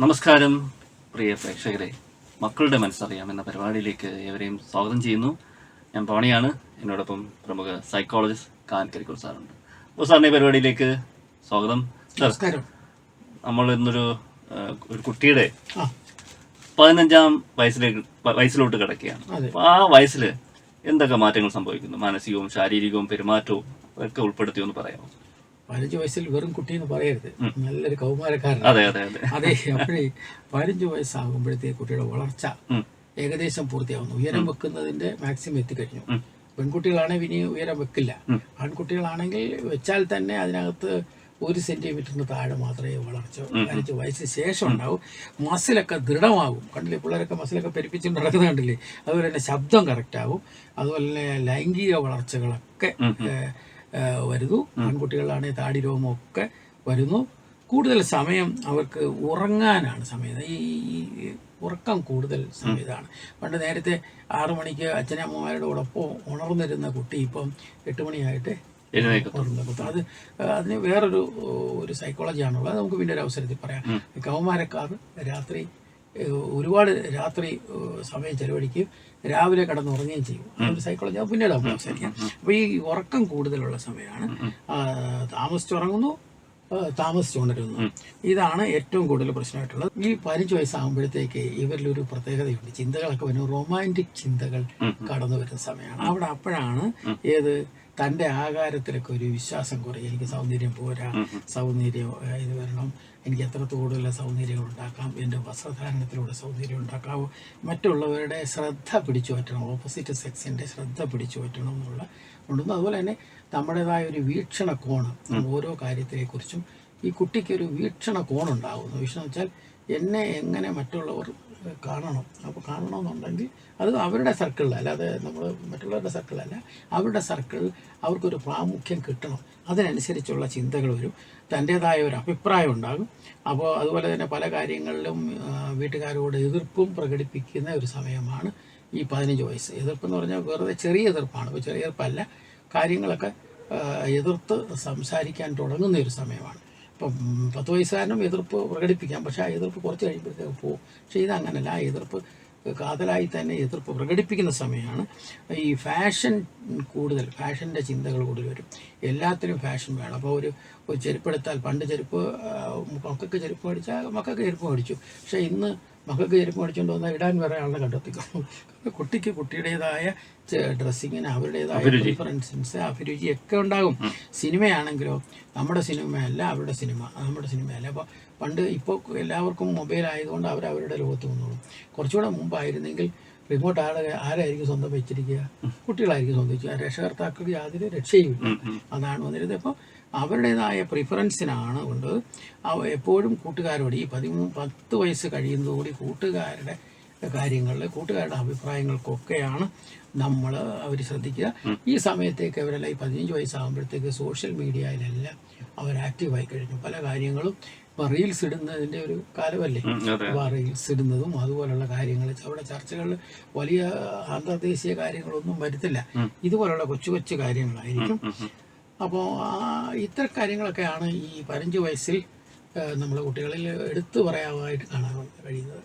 നമസ്കാരം പ്രിയ പ്രേക്ഷകരെ. മക്കളുടെ മനസ്സറിയാം എന്ന പരിപാടിയിലേക്ക് ഏവരെയും സ്വാഗതം ചെയ്യുന്നു. ഞാൻ പവണിയാണ്. എന്നോടൊപ്പം പ്രമുഖ സൈക്കോളജിസ്റ്റ് കാൻ കരിക്കൂർ സാറുണ്ട്. അപ്പോൾ സാറിന്റെ ഈ പരിപാടിയിലേക്ക് സ്വാഗതം. സാർ നമസ്കാരം. നമ്മൾ ഇന്നൊരു ഒരു കുട്ടിയുടെ പതിനഞ്ചാം വയസ്സിലേക്ക് വയസ്സിലോട്ട് കിടക്കുകയാണ്. അപ്പോൾ ആ വയസ്സിൽ എന്തൊക്കെ മാറ്റങ്ങൾ സംഭവിക്കുന്നു? മാനസികവും ശാരീരികവും പെരുമാറ്റവും ഒക്കെ ഉൾപ്പെടുത്തിയോ എന്ന് പറയാമോ? പതിനഞ്ച് വയസ്സിൽ വെറും കുട്ടി എന്ന് പറയരുത് നല്ലൊരു കൗമാരക്കാരൻ അതെ അപ്പോഴേ പതിനഞ്ച് വയസ്സാകുമ്പോഴത്തേക്ക് കുട്ടിയുടെ വളർച്ച ഏകദേശം പൂർത്തിയാവുന്നു. ഉയരം വെക്കുന്നതിന്റെ മാക്സിമം എത്തിക്കഴിഞ്ഞു. പെൺകുട്ടികളാണെങ്കിൽ ഇനി ഉയരം വെക്കില്ല. ആൺകുട്ടികളാണെങ്കിൽ വെച്ചാൽ തന്നെ അതിനകത്ത് ഒരു സെന്റിമീറ്ററിന് താഴെ മാത്രമേ വളർച്ച പതിനഞ്ച് വയസ്സിന് ശേഷം ഉണ്ടാവും. മസിലൊക്കെ ദൃഢമാകും. കണ്ടില്ലേ പിള്ളേരൊക്കെ മസിലൊക്കെ പെരുപ്പിച്ചുകൊണ്ട് നടക്കുന്നത് കണ്ടില്ലേ? അതുപോലെ തന്നെ ശബ്ദം കറക്റ്റ് ആകും. അതുപോലെ തന്നെ ലൈംഗിക വളർച്ചകളൊക്കെ വരുന്നു. ആൺകുട്ടികളാണെങ്കിൽ താടി രോമമൊക്കെ വരുന്നു. കൂടുതൽ സമയം അവർക്ക് ഉറങ്ങാനാണ് സമയം. ഈ ഉറക്കം കൂടുതൽ സമയതാണ്. പണ്ട് നേരത്തെ ആറു മണിക്ക് അച്ഛനമ്മമാരുടെ ഉടപ്പോ ഉണർന്നിരുന്ന കുട്ടി ഇപ്പം എട്ട് മണിയായിട്ട് ഉണർന്നു അത് അതിന് വേറൊരു ഒരു സൈക്കോളജിയാണുള്ളത് നമുക്ക് പിന്നെ ഒരു അവസരത്തിൽ പറയാം. കൗമാരക്കാർ രാത്രി ഒരുപാട് രാത്രി സമയം ചെലവഴിക്കുകയും രാവിലെ കടന്നുറങ്ങുകയും ചെയ്യും. അതൊരു സൈക്കോളജി അത് പിന്നീട് നമുക്ക് സംസാരിക്കാം. അപ്പോൾ ഈ ഉറക്കം കൂടുതലുള്ള സമയമാണ്. താമസിച്ചുറങ്ങുന്നു താമസിച്ചുകൊണ്ടിരുന്നു. ഇതാണ് ഏറ്റവും കൂടുതൽ പ്രശ്നമായിട്ടുള്ളത്. ഈ പതിനഞ്ച് വയസ്സാകുമ്പോഴത്തേക്ക് ഇവരിലൊരു പ്രത്യേകതയുണ്ട്. ചിന്തകളൊക്കെ വരുന്ന റൊമാന്റിക് ചിന്തകൾ കടന്നു വരുന്ന സമയമാണ്. അവിടെ അപ്പോഴാണ് ഏത് തന്റെ ആകാരത്തിലൊക്കെ ഒരു വിശ്വാസം കുറയും. എനിക്ക് സൗന്ദര്യം പോരാ സൗന്ദര്യം ഇത് വരണം. എനിക്ക് എത്ര കൂടുതൽ സൗന്ദര്യങ്ങൾ ഉണ്ടാക്കാം എന്റെ വസ്ത്രധാരണത്തിലൂടെ സൗന്ദര്യം ഉണ്ടാക്കാവോ. മറ്റുള്ളവരുടെ ശ്രദ്ധ പിടിച്ചു പറ്റണം. ഓപ്പോസിറ്റ് സെക്സിന്റെ ശ്രദ്ധ പിടിച്ചു പറ്റണം എന്നുള്ള ഉണ്ടെന്ന്. അതുപോലെ തന്നെ നമ്മുടേതായ ഒരു വീക്ഷണ കോണം. ഓരോ കാര്യത്തിനെക്കുറിച്ചും ഈ കുട്ടിക്കൊരു വീക്ഷണ കോണുണ്ടാകുന്നു. വീക്ഷണം വെച്ചാൽ എന്നെ എങ്ങനെ മറ്റുള്ളവർ കാണണം. അപ്പോൾ കാണണമെന്നുണ്ടെങ്കിൽ അത് അവരുടെ സർക്കിളിൽ അല്ലാതെ നമ്മൾ മറ്റുള്ളവരുടെ സർക്കിളല്ല അവരുടെ സർക്കിൾ അവർക്കൊരു പ്രാമുഖ്യം കിട്ടണം. അതിനനുസരിച്ചുള്ള ചിന്തകൾ വരും. തന്റേതായ ഒരു അഭിപ്രായം ഉണ്ടാകും. അപ്പോൾ അതുപോലെ തന്നെ പല കാര്യങ്ങളിലും വീട്ടുകാരോട് എതിർപ്പും പ്രകടിപ്പിക്കുന്ന ഒരു സമയമാണ് ഈ പതിനഞ്ച് വയസ്സ്. എതിർപ്പെന്ന് പറഞ്ഞാൽ വെറുതെ ചെറിയ എതിർപ്പാണ്. ചെറിയ എതിർപ്പല്ല. കാര്യങ്ങളൊക്കെ എതിർത്ത് സംസാരിക്കാൻ തുടങ്ങുന്ന ഒരു സമയമാണ്. പത്ത് വയസ്സുകാരനും എതിർപ്പ് പ്രകടിപ്പിക്കാം. പക്ഷേ ആ എതിർപ്പ് കുറച്ച് കഴിയുമ്പോഴത്തേക്ക് പോകും പക്ഷേ ഇതങ്ങനല്ല. ആ എതിർപ്പ് കാതലായി തന്നെ എതിർപ്പ് പ്രകടിപ്പിക്കുന്ന സമയമാണ്. ഈ ഫാഷൻ കൂടുതൽ ഫാഷന്റെ ചിന്തകൾ കൂടുതൽ വരും. എല്ലാത്തിനും ഫാഷൻ വേണം. അപ്പോൾ ഒരു ഒരു ചെരുപ്പെടുത്താൽ പണ്ട് ചെരുപ്പ് മക്കൾക്ക് ചെരുപ്പ് മേടിച്ചാൽ മക്കൾക്ക് ചെരുപ്പ് മേടിച്ചു. പക്ഷേ ഇന്ന് മക്കൾക്ക് ചെരുപ്പ് മേടിച്ചുകൊണ്ട് വന്നാൽ ഇടാൻ വേറെ ആളെ കണ്ടെത്തിക്കും കുട്ടിക്ക് കുട്ടിയുടേതായ ഡ്രസ്സിങ്ങിന് അവരുടേതായ പ്രിഫറൻസൻസ് അഭിരുചിയൊക്കെ ഉണ്ടാകും. സിനിമയാണെങ്കിലോ നമ്മുടെ സിനിമയല്ല അവരുടെ സിനിമ നമ്മുടെ സിനിമയല്ല. അപ്പോൾ പണ്ട് ഇപ്പോൾ എല്ലാവർക്കും മൊബൈൽ ആയതുകൊണ്ട് അവർ അവരുടെ ലോകത്ത് വന്നോളും. കുറച്ചുകൂടെ മുമ്പായിരുന്നെങ്കിൽ റിമോട്ട് ആളെ ആരായിരിക്കും സ്വന്തം വെച്ചിരിക്കുക? കുട്ടികളായിരിക്കും സ്വന്തം രക്ഷകർത്താക്കൾക്ക് യാതൊരു രക്ഷയുമില്ല അതാണ് വന്നിരുന്നത്. അപ്പോൾ അവരുടേതായ പ്രിഫറൻസിനാണ് കൊണ്ട് എപ്പോഴും കൂട്ടുകാരോട് ഈ പതിമൂന്ന് പത്ത് വയസ്സ് കഴിയുന്നതോടി കൂട്ടുകാരുടെ കാര്യങ്ങളിൽ കൂട്ടുകാരുടെ അഭിപ്രായങ്ങൾക്കൊക്കെയാണ് നമ്മൾ അവർ ശ്രദ്ധിക്കുക. ഈ സമയത്തേക്ക് അവരെല്ലാം ഈ പതിനഞ്ച് വയസ്സാകുമ്പോഴത്തേക്ക് സോഷ്യൽ മീഡിയയിലെല്ലാം അവർ ആക്റ്റീവായി കഴിഞ്ഞു. പല കാര്യങ്ങളും ഇപ്പോൾ റീൽസ് ഇടുന്നതിന്റെ ഒരു കാലമല്ലേ? അപ്പോൾ റീൽസ് ഇടുന്നതും അതുപോലുള്ള കാര്യങ്ങൾ അവിടെ ചർച്ചകളിൽ വലിയ അന്തർദേശീയ കാര്യങ്ങളൊന്നും വരുത്തില്ല. ഇതുപോലുള്ള കൊച്ചു കൊച്ചു കാര്യങ്ങളായിരിക്കും. അപ്പോൾ ഇത്തരം കാര്യങ്ങളൊക്കെയാണ് ഈ പതിനഞ്ച് വയസ്സിൽ നമ്മൾ കുട്ടികളിൽ എടുത്തു പറയാനായിട്ട് കാണാൻ കഴിയുന്നത്.